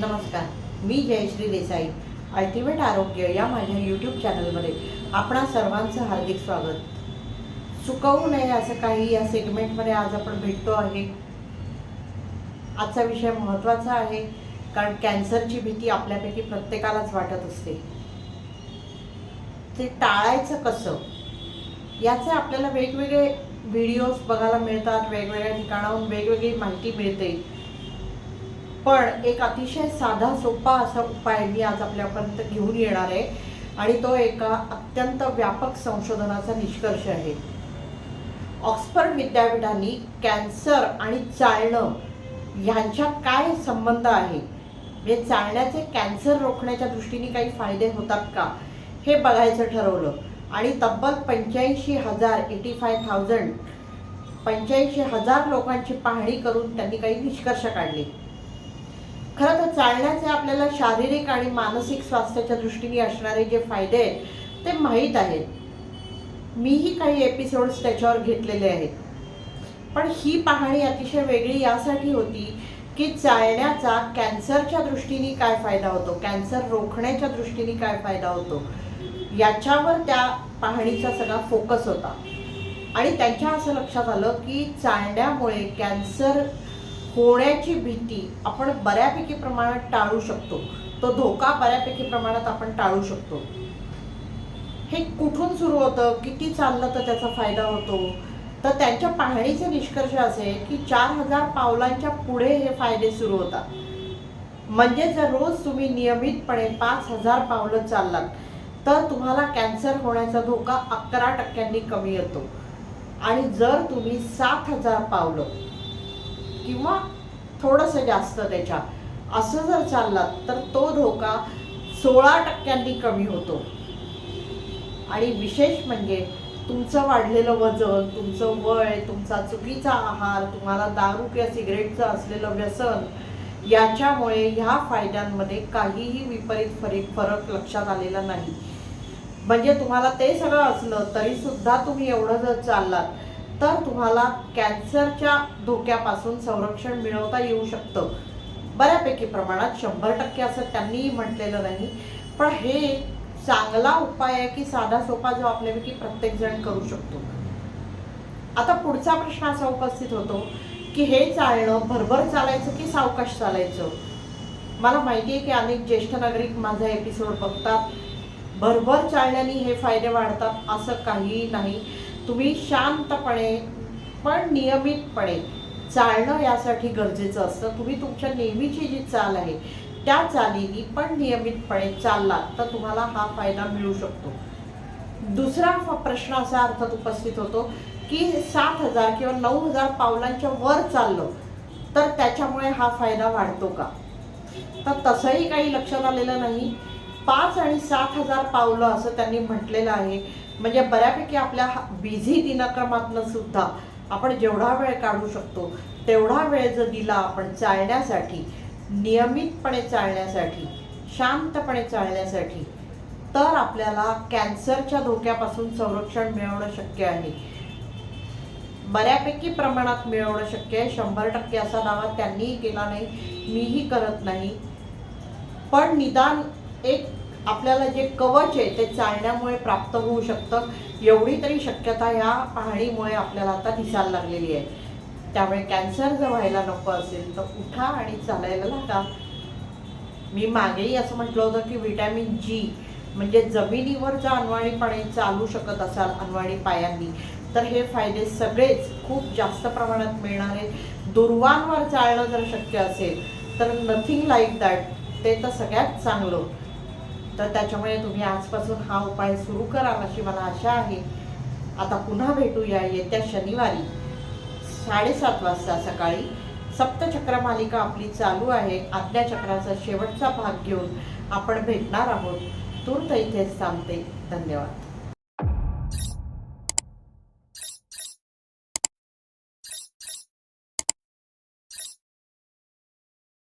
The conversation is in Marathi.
नमस्कार मी जयश्री देसाई अल्टिमेट आरोग्य या माझ्या यूट्यूब चॅनलमध्ये आपणा सर्वांचं हार्दिक स्वागत. चुकवू नये असं काही या सेगमेंटमध्ये आज आपण भेटतो आहे. आजचा विषय महत्त्वाचा आहे कारण कॅन्सरची भीती आपल्यापैकी प्रत्येकालाच वाटत असते. ते टाळायचं कसं? याचे आपल्याला वेगवेगळे व्हिडिओज बघायला मिळतात वेगवेगळ्या ठिकाणाहून वेगवेगळी माहिती मिळते. पण एक अतिशय साधा सोपा असा उपाय मी आज आपल्यापर्यंत घेऊन येणार आहे. आणि तो एका अत्यंत व्यापक संशोधनाचा निष्कर्ष आहे. ऑक्सफर्ड विद्यापीठाने कॅन्सर आणि चालणं ह्यांच्या काय संबंध आहे? म्हणजे चालण्याचे कॅन्सर रोखण्याच्या दृष्टीने काही फायदे होतात का? हे बघायचं ठरवलं. आणि तब्बल पंच्याऐंशी हजार एटी फाय थाउजंड पंच्याऐंशी हजार लोकांची पाहणी करून त्यांनी काही निष्कर्ष काढले. खरं तर चालण्याचे आपल्याला शारीरिक आणि मानसिक स्वास्थ्याच्या दृष्टीने असणारे जे फायदे आहेत ते माहीत आहेत. मीही काही एपिसोड्स त्याच्यावर घेतलेले आहेत. पण ही पाहणी अतिशय वेगळी यासाठी होती की चालण्याचा कॅन्सरच्या दृष्टीने काय फायदा होतो? कॅन्सर रोखण्याच्या दृष्टीने काय फायदा होतो? याच्यावर त्या पाहणीचा सगळा फोकस होता. आणि त्यांच्या असं लक्षात आलं की चालण्यामुळे कॅन्सर होण्याची भीती आपण बऱ्यापैकी प्रमाणात टाळू शकतो. तो धोका बऱ्यापैकी प्रमाणात आपण टाळू शकतो. हे कुठून सुरू होतं? किती चाललं तर त्याचा फायदा होतो? तर त्यांच्या पाहणीचे निष्कर्ष असे की चार हजार पावलांच्या पुढे हे फायदे सुरू होतात. म्हणजे जर रोज तुम्ही नियमितपणे पाच हजार पावलं चाललात तर तुम्हाला कॅन्सर होण्याचा धोका अकरा टक्क्यांनी कमी येतो. आणि जर तुम्ही सात हजार पावलं किंवा थोडंसं जास्त त्याच्या असं जर चाललात तर तो धोका सोळा टक्क्यांनी कमी होतो. आणि विशेष म्हणजे तुमचं वाढलेलं वजन तुमचं वय तुमचा चुकीचा आहार तुम्हाला दारू किंवा सिगरेटचं असलेलं व्यसन याच्यामुळे ह्या फायद्यांमध्ये काहीही विपरीत फरक फरक लक्षात आलेला नाही. म्हणजे तुम्हाला ते सगळं असलं तरीसुद्धा तुम्ही एवढं जर चाललात तर तुम्हाला कॅन्सरच्या धोक्यापासून संरक्षण मिळवता येऊ शकतं. बऱ्यापैकी प्रमाणात शंभर टक्के असं त्यांनीही म्हटलेलं नाही. पण हे चांगला उपाय आहे की साधा सोपा जो आपल्यापैकी प्रत्येकजण करू शकतो. आता पुढचा प्रश्न असा उपस्थित होतो की हे चालणं भरभर चालायचं की सावकाश चालायचं? मला माहिती आहे की अनेक ज्येष्ठ नागरिक माझा एपिसोड बघतात. भरभर चालण्याने हे फायदे वाढतात असं काहीही नाही. तुम्ही शांतपणे पण नियमितपणे चालणं यासाठी गरजेचं असतं. तुम्ही तुमच्या नेहमीची जी चाल आहे त्या चालीनी पण नियमितपणे चाललात तर तुम्हाला हा फायदा मिळू शकतो. दुसरा प्रश्न असा अर्थात उपस्थित होतो की सात हजार किंवा नऊ हजार पावलांच्या वर चाललो तर त्याच्यामुळे हा फायदा वाढतो का? तर तसंही काही लक्षात आलेलं नाही. पाच आणि सात हजार पावलं असं त्यांनी म्हटलेलं आहे. म्हणजे बऱ्यापैकी आपल्या बिझी दिनक्रमातनं सुद्धा आपण जेवढा वेळ काढू शकतो तेवढा वेळ जर दिला आपण चालण्यासाठी नियमितपणे चालण्यासाठी शांतपणे चालण्यासाठी तर आपल्याला कॅन्सरच्या धोक्यापासून संरक्षण मिळवणं शक्य आहे. बऱ्यापैकी प्रमाणात मिळवणं शक्य आहे. शंभर टक्के असा दावा त्यांनीही केला नाही. मीही करत नाही. पण निदान एक आपल्याला जे कवच आहे ते चालण्यामुळे प्राप्त होऊ शकतं. एवढी तरी शक्यता या पाहणीमुळे आपल्याला आता दिसायला लागलेली आहे. त्यामुळे कॅन्सर जर व्हायला नको असेल तर उठा आणि चालायला लागा. मी मागेही असं म्हटलं होतं की व्हिटॅमिन जी म्हणजे जमिनीवर जर अनवाणीपणे चालू शकत असाल अनवाणी पायांनी तर हे फायदे सगळेच खूप जास्त प्रमाणात मिळणार. दुर्वांवर चालणं जर शक्य असेल तर नथिंग लाईक दॅट ते तर सगळ्यात चांगलं. तर त्याच्यामुळे तुम्ही आजपासून हा उपाय सुरू कराल अशी मला आशा आहे. आता पुन्हा भेटूया येत्या शनिवारी साडेसात वाजता सकाळी. सप्तचक्र मालिका आपली चालू आहे. आज्ञाचक्राचा शेवटचा भाग घेऊन आपण भेटणार आहोत. तूर्त इथेच थांबते. धन्यवाद.